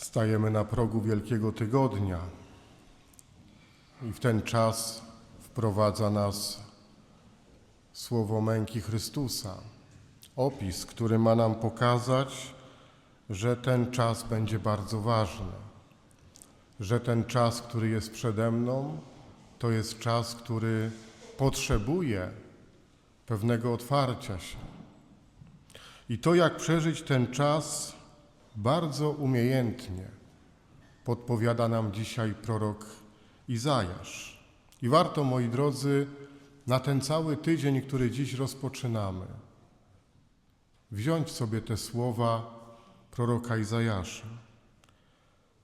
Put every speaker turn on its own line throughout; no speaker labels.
Stajemy na progu Wielkiego Tygodnia i w ten czas wprowadza nas słowo męki Chrystusa. Opis, który ma nam pokazać, że ten czas będzie bardzo ważny, że ten czas, który jest przede mną, to jest czas, który potrzebuje pewnego otwarcia się. I to, jak przeżyć ten czas, bardzo umiejętnie podpowiada nam dzisiaj prorok Izajasz. I warto, moi drodzy, na ten cały tydzień, który dziś rozpoczynamy, wziąć sobie te słowa proroka Izajasza.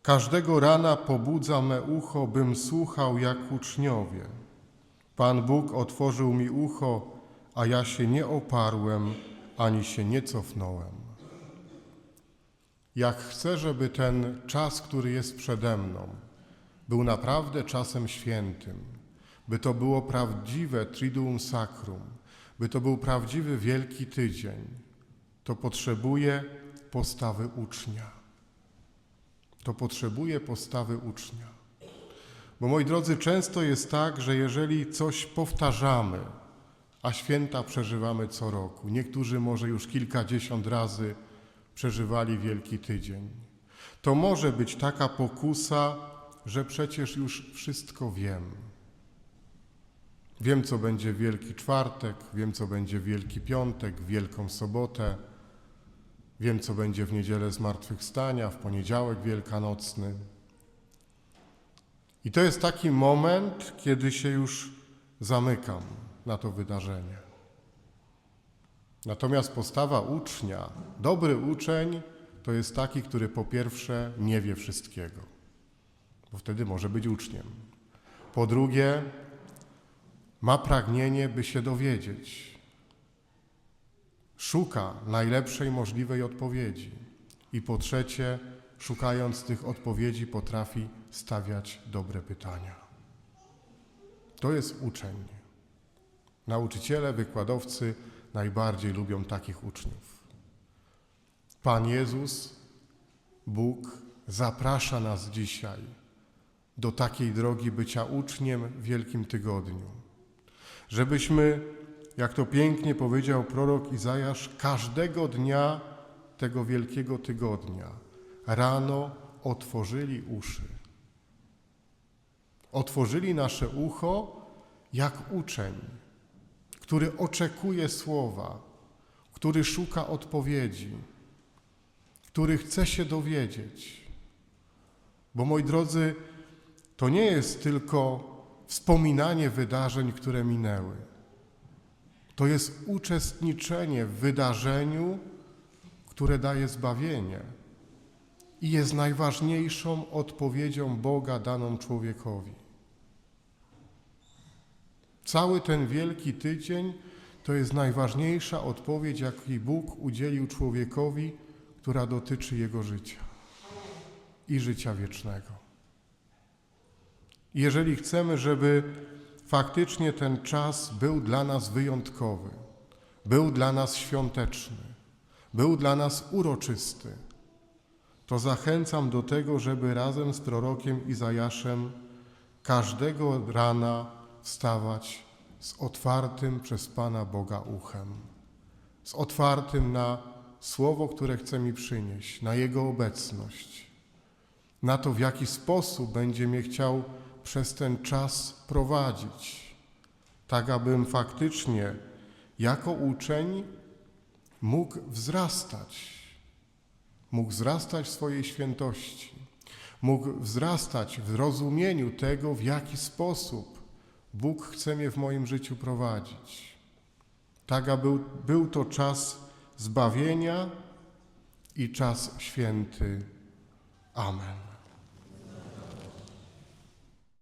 Każdego rana pobudza me ucho, bym słuchał jak uczniowie. Pan Bóg otworzył mi ucho, a ja się nie oparłem, ani się nie cofnąłem. Jak chcę, żeby ten czas, który jest przede mną, był naprawdę czasem świętym, by to było prawdziwe Triduum Sacrum, by to był prawdziwy Wielki Tydzień, to potrzebuje postawy ucznia. To potrzebuje postawy ucznia. Bo moi drodzy, często jest tak, że jeżeli coś powtarzamy, a święta przeżywamy co roku, niektórzy może już kilkadziesiąt razy przeżywali Wielki Tydzień, to może być taka pokusa, że przecież już wszystko wiem. Wiem, co będzie Wielki Czwartek, wiem, co będzie Wielki Piątek, Wielką Sobotę, wiem, co będzie w Niedzielę Zmartwychwstania, w Poniedziałek Wielkanocny. I to jest taki moment, kiedy się już zamykam na to wydarzenie. Natomiast postawa ucznia, dobry uczeń, to jest taki, który po pierwsze nie wie wszystkiego, bo wtedy może być uczniem. Po drugie, ma pragnienie, by się dowiedzieć. Szuka najlepszej możliwej odpowiedzi. I po trzecie, szukając tych odpowiedzi, potrafi stawiać dobre pytania. To jest uczeń. Nauczyciele, wykładowcy najbardziej lubią takich uczniów. Pan Jezus, Bóg, zaprasza nas dzisiaj do takiej drogi bycia uczniem w Wielkim Tygodniu. Żebyśmy, jak to pięknie powiedział prorok Izajasz, każdego dnia tego Wielkiego Tygodnia rano otworzyli uszy. Otworzyli nasze ucho jak uczeń który oczekuje słowa, który szuka odpowiedzi, który chce się dowiedzieć. Bo moi drodzy, to nie jest tylko wspominanie wydarzeń, które minęły. To jest uczestniczenie w wydarzeniu, które daje zbawienie i jest najważniejszą odpowiedzią Boga daną człowiekowi. Cały ten wielki tydzień to jest najważniejsza odpowiedź, jakiej Bóg udzielił człowiekowi, która dotyczy jego życia i życia wiecznego. Jeżeli chcemy, żeby faktycznie ten czas był dla nas wyjątkowy, był dla nas świąteczny, był dla nas uroczysty, to zachęcam do tego, żeby razem z prorokiem Izajaszem każdego rana wstawać z otwartym przez Pana Boga uchem, z otwartym na słowo, które chce mi przynieść, na Jego obecność, na to, w jaki sposób będzie mnie chciał przez ten czas prowadzić, tak abym faktycznie jako uczeń mógł wzrastać, mógł wzrastać w swojej świętości, mógł wzrastać w rozumieniu tego, w jaki sposób Bóg chce mnie w moim życiu prowadzić. Tak, aby był to czas zbawienia i czas święty. Amen.